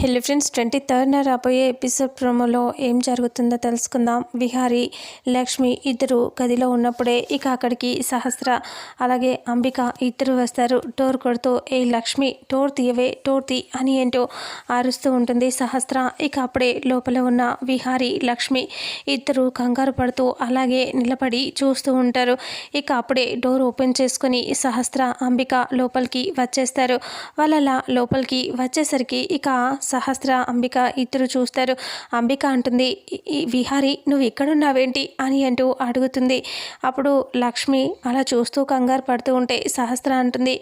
Hello friends twenty థర్డ్న రాబోయే episode ప్రోమోలో ఏం జరుగుతుందో తెలుసుకుందాం. విహారీ లక్ష్మి ఇద్దరు గదిలో ఉన్నప్పుడే ఇక అక్కడికి సహస్ర అలాగే అంబిక ఇద్దరు వస్తారు. డోర్ కొడుతూ ఏ లక్ష్మి డోర్ తీయవే డోర్ తీ అని ఏంటో ఆరుస్తూ ఉంటుంది సహస్ర. ఇక అప్పుడే లోపల ఉన్న విహారీ లక్ష్మి ఇద్దరు కంగారు పడుతూ అలాగే నిలబడి చూస్తూ ఉంటారు. ఇక అప్పుడే డోర్ ఓపెన్ చేసుకుని సహస్ర అంబిక లోపలికి వచ్చేస్తారు. వాళ్ళలా లోపలికి వచ్చేసరికి ఇక సహస్ర అంబిక ఇద్దరు చూస్తారు. అంబిక అంటుంది ఈ విహారి నువ్వు ఎక్కడున్నావేంటి? అని అంటూ అడుగుతుంది. అప్పుడు లక్ష్మి అలా చూస్తూ కంగారు పడుతూ ఉంటే సహస్ర అంటుంది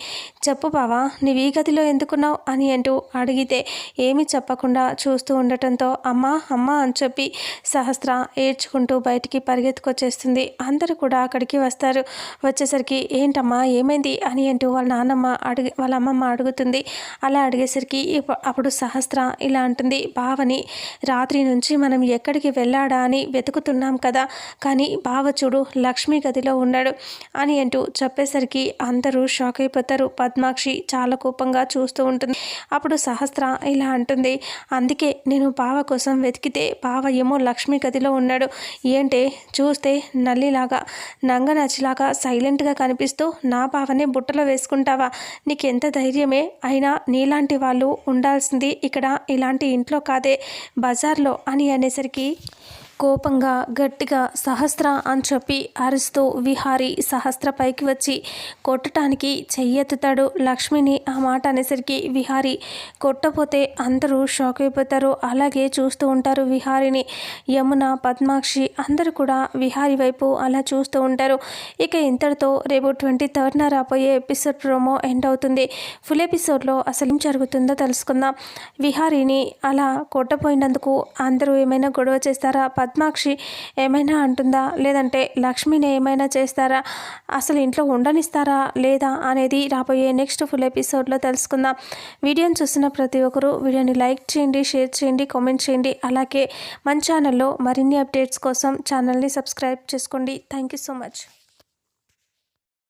చెప్పు బావా నీవు ఈ గదిలో ఎందుకున్నావు? అని అంటూ అడిగితే ఏమి చెప్పకుండా చూస్తూ ఉండటంతో అమ్మా అమ్మ అని చెప్పి సహస్ర ఏడ్చుకుంటూ బయటికి పరిగెత్తుకొచ్చేస్తుంది. అందరూ కూడా అక్కడికి వస్తారు. వచ్చేసరికి ఏంటమ్మా ఏమైంది? అని అంటూ వాళ్ళ నాన్నమ్మ అడిగి వాళ్ళ అమ్మమ్మ అడుగుతుంది. అలా అడిగేసరికి అప్పుడు సహస్ర శాస్త్ర ఇలా అంటుంది. బావని రాత్రి నుంచి మనం ఎక్కడికి వెళ్ళాడా అని వెతుకుతున్నాం కదా కానీ బావ చూడు లక్ష్మీ గదిలో ఉన్నాడు అని అంటూ చెప్పేసరికి అందరూ షాక్ అయిపోతారు. పద్మాక్షి చాలా కోపంగా చూస్తూ ఉంటుంది. అప్పుడు సహస్ర ఇలా అంటుంది. అందుకే నేను బావ కోసం వెతికితే బావ ఏమో లక్ష్మీ గదిలో ఉన్నాడు. ఏంటే? చూస్తే నల్లిలాగా నంగనచ్చిలాగా సైలెంట్గా కనిపిస్తూ నా బావనే బుట్టలో వేసుకుంటావా? నీకెంత ధైర్యమే? అయినా నీలాంటి వాళ్ళు ఉండాల్సింది ఇక్కడ ఇలాంటి ఇంట్లో కాదే బజార్లో అని అనేసరికి కోపంగా గట్టిగా సహస్ర అని చెప్పి అరుస్తూ విహారి సహస్ర పైకి వచ్చి కొట్టడానికి చెయ్యెత్తుతాడు లక్ష్మిని. ఆ మాట అనేసరికి విహారి కొట్టపోతే అందరూ షాక్ అయిపోతారు. అలాగే చూస్తూ ఉంటారు విహారిని. యమున పద్మాక్షి అందరూ కూడా విహారి వైపు అలా చూస్తూ ఉంటారు. ఇక ఇంతటితో రేపు ట్వంటీ థర్డ్న రాబోయే ఎపిసోడ్ ప్రోమో ఎండ్ అవుతుంది. ఫుల్ ఎపిసోడ్లో అసలు ఏం జరుగుతుందో తెలుసుకుందాం. విహారిని అలా కొట్టపోయినందుకు అందరూ ఏమైనా గొడవ చేస్తారా? పద్మాక్షి ఏమైనా అంటుందా? లేదంటే లక్ష్మిని ఏమైనా చేస్తారా? అసలు ఇంట్లో ఉండనిస్తారా? లేదా? అనేది రాబోయే నెక్స్ట్ ఫుల్ ఎపిసోడ్లో తెలుసుకుందాం. వీడియోని చూసిన ప్రతి ఒక్కరూ వీడియోని లైక్ చేయండి షేర్ చేయండి కామెంట్ చేయండి. అలాగే మన ఛానల్లో మరిన్ని అప్డేట్స్ కోసం ఛానల్ని సబ్స్క్రైబ్ చేసుకోండి. Thank you so much.